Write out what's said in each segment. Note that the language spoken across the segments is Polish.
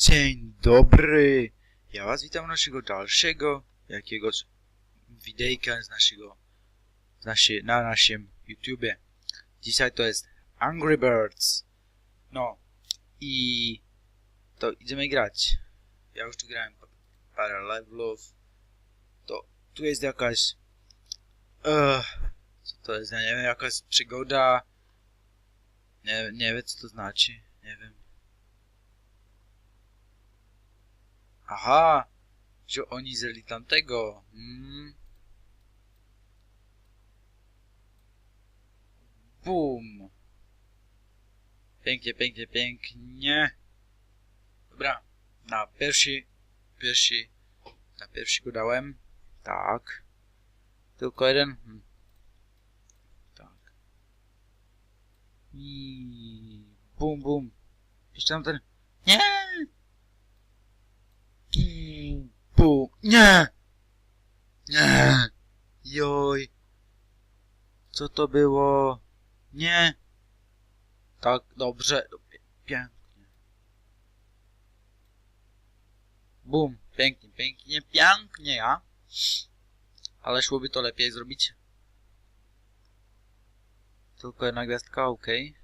Dzień dobry! Ja was witam naszego dalszego jakiegoś widejka z naszego z naszy, na naszym YouTubie. Dzisiaj to jest Angry Birds. No i to idziemy grać. Ja już tu grałem pa- parę levelów. To tu jest jakaś uh, co to jest? Ja nie wiem, jakaś przygoda. Nie, nie wiem co to znaczy. Nie wiem. Aha! Że oni zjeli tamtego. Mm. Bum! Pięknie, pięknie, pięknie. Dobra. Na pierwszy, pierwszy, na pierwszy go dałem. Tak. Tylko jeden. Hmm. Tak. I bum, bum. Jeszcze tam ten. Nie! Nie! Nie! Joj! Co to było? Nie! Tak, dobrze. Pięknie. Bum. Pięknie, pięknie, pięknie, ja. Ale szłoby to lepiej zrobić. Tylko jedna gwiazdka, okej.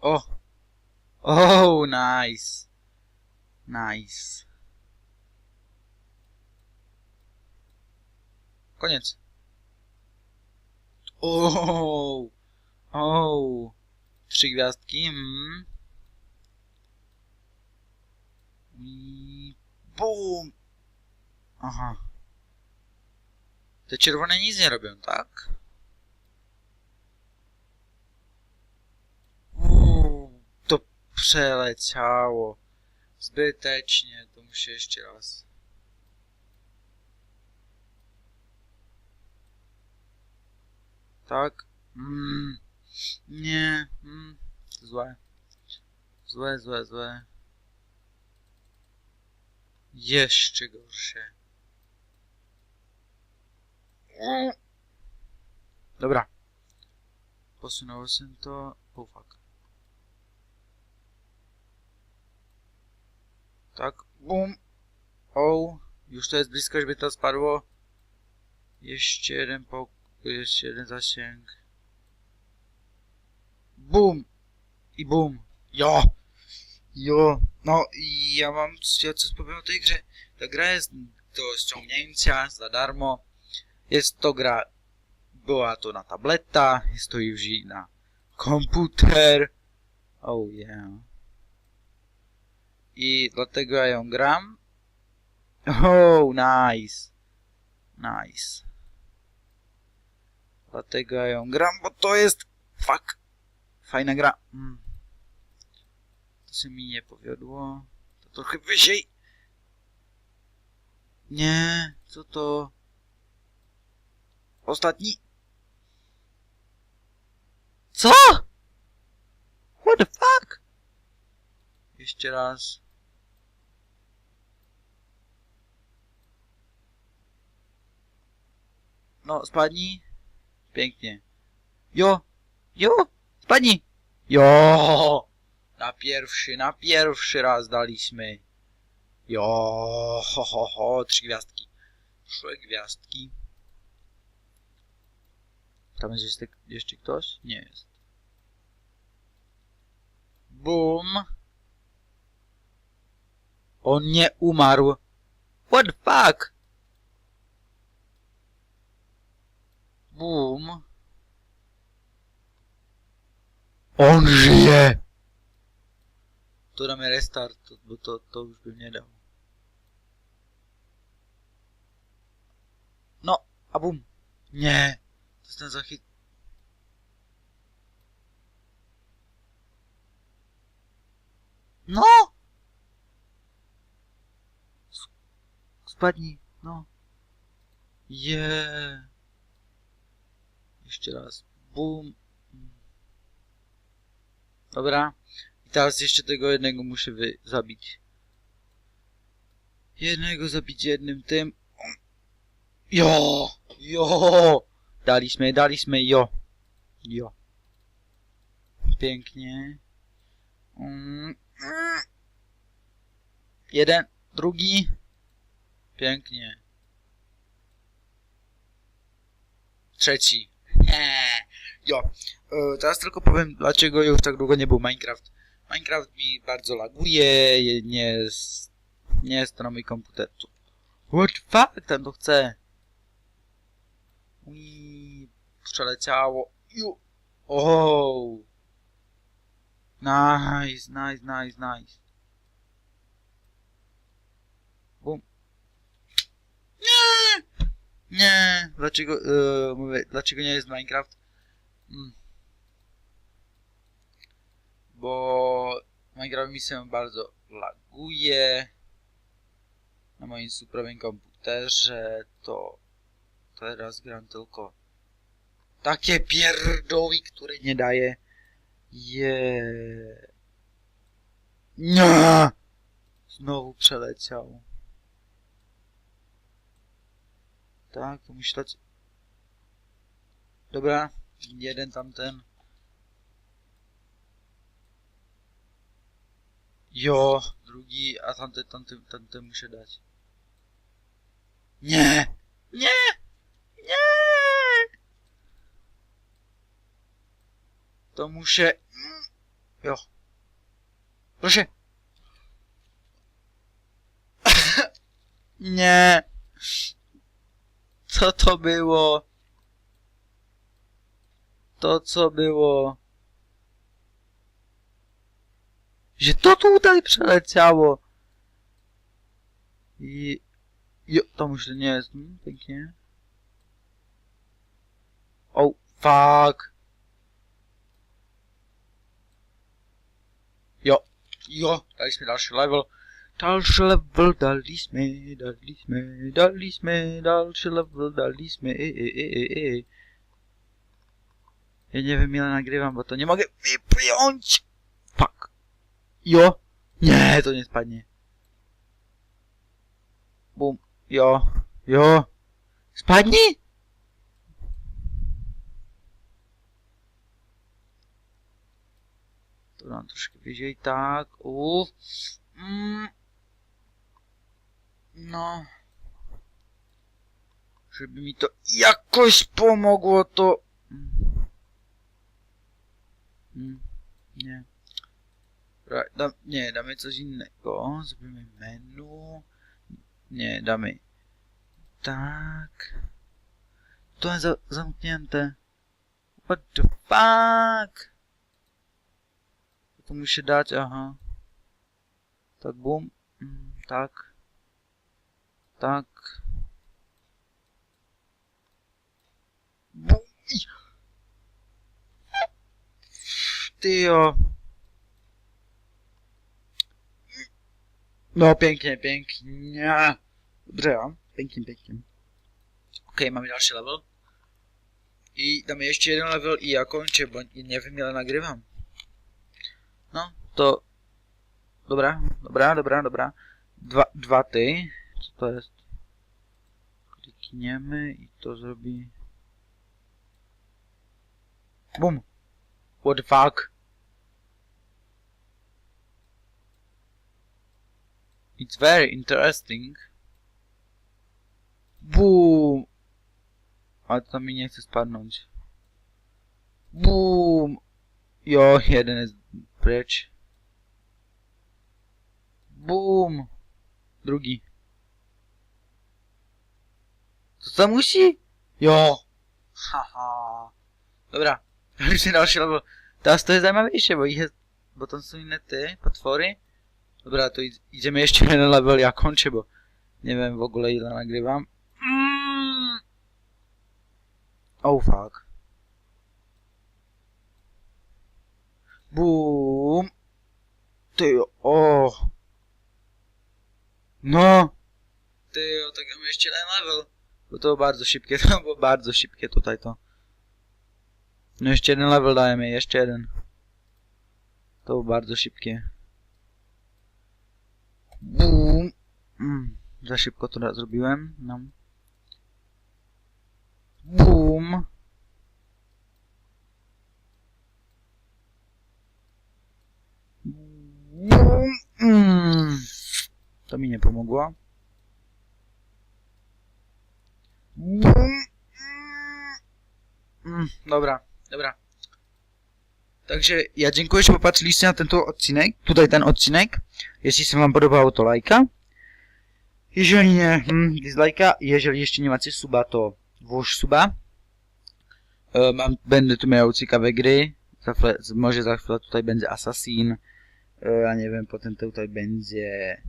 O! Oh, nice. Nice. Koniec. O! O! Trzy gwiazdki. Mm. I bum! Aha. Te czerwone nic nie robią, tak? Przeleciało. Zbytecznie, to muszę jeszcze raz. Tak? Mm, nie. Mm, złe. Złe, złe, złe. Jeszcze gorsze. Dobra. Posunąłem to... Oh fuck. Tak, bum. O, już to jest blisko, żeby to spadło. Jeszcze jeden pok... Jeszcze jeden zasięg. Bum! I bum. Jo! Jo! No i ja mam ja coś powiem o tej grze. Ta gra jest do ściągnięcia za darmo. Jest to gra... Była to na tableta, jest to już i na komputer. Oh yeah. I dlatego ja ją gram. Oh, nice. Nice. Dlatego ja ją gram, bo to jest... Fuck. Fajna gra. Mm. To się mi nie powiodło. To trochę wyżej. Nie, co to? Ostatni. Co? What the fuck? Jeszcze raz. No, spadnij. Pięknie. Jo! Jo! Spadnij! Jo! Na pierwszy, na pierwszy raz daliśmy. Jo! Ho, ho, ho, trzy gwiazdki. Trzy gwiazdki. Tam jest jeszcze, jeszcze ktoś? Nie jest. Boom. On nie umarł. What the fuck? Boom. On żyje! To damy restart, to- bo to, to już bym nie dał. No, a bum. Nie. To jest ten zachit... No! S- Spadnij, no. Je. Jeszcze raz. Bum. Dobra. I teraz jeszcze tego jednego muszę zabić. Jednego zabić jednym tym. Jo! Jo! Daliśmy, daliśmy, jo. Jo. pięknie. Mm. Jeden, drugi. Pięknie. Trzeci. Jo. E, teraz tylko powiem, dlaczego już tak długo nie był Minecraft. Minecraft mi bardzo laguje, je- nie jest, nie jest na mój komputer. What fuck, ten to chce. Ui, przeleciało. Ju. Oh. Nice, nice, nice, nice. Bum. Nie! Nie! Dlaczego, e, mówię, dlaczego nie jest Minecraft? Mm. Bo Minecraft mi się bardzo laguje. Na moim superowym komputerze to teraz gram tylko takie pierdoły, które nie daje. Je. Nie! Znowu przeleciał. Tak, to musi dać. Dobra, jeden tamten. Jo, drugi, a tamten, tamten, tamten muszę dać. Nie! Nie! Nie! To muszę... Mm. Jo. Proszę. Nie. Co to było? To co było? Że to tutaj przeleciało. I... Jo, to myślę nie jest. Pięknie. Oh, fuck. Jo, jo, daliśmy dalszy level. Dalszy level, daliśmy, daliśmy, daliśmy, dalszy level, daliśmy, e, e, e, e, e. Ja nie wiem ile nagrywam, bo to nie mogę wypiąć. Fuck. Jo. Nie, to nie spadnie. Bum. Jo. Jo. Spadnie? Nam troszkę wyżej, tak. Uff. Mm. No. Żeby mi to jakoś pomogło, to... Mm. Mm. Nie. Da, nie, damy coś innego. Zrobimy menu. Nie, damy. Tak. To jest za zamknięte. What the fuck? To musi dać, aha. Tak, bum. Mm, tak. Tak. Bum. I- Ty o. No, pięknie, pięknie. Dobrze, pięknie, pięknie. Okej, mamy dalszy level. I damy jeszcze jeden level i ja kończę, bo nie wiem ile nagrywam. No, to... Dobra, dobra, dobra, dobra. Dwa, dwa ty. Co to jest? Klikniemy i to zrobi... Bum! What the fuck? It's very interesting. Boom! Ale to mi nie chce spadnąć. Boom! Jo, jeden jest precz. Boom! Drugi. To co musi? Jo! Haha. Dobra. Już nie dalszy level. Teraz to jest zajmowniejsze, bo ich jest... Bo to są inne te potwory. Dobra, to id- idziemy jeszcze jeden level, ja kończę, bo nie wiem w ogóle ile nagrywam. Mm. Oh fuck. Boom. Ty, o. No. Ty, o tak mamy jeszcze jeden level. Bo to bardzo szybkie, to było bardzo szybkie tutaj to. No jeszcze jeden level dajemy, jeszcze jeden. To było bardzo szybkie. Boom. Mm, za szybko to zrobiłem. No. Boom. Mm. To mi nie pomogło. Mm, dobra, dobra. Także ja dziękuję, że popatrzyliście na ten tu odcinek, tutaj ten odcinek. Jeśli się wam podobało, to lajka. Jeżeli nie, mm, dislajka. Jeżeli nie macie suba, to włóż suba. E, mam, będę tu miał ciekawe gry. Za chwilę, za chwilę tutaj będzie Assassin. E, ja nie wiem, potem tutaj będzie...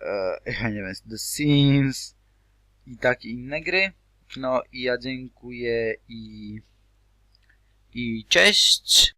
E, nie wiem, The Sims. I takie gry. No i ja dziękuję i... I cześć!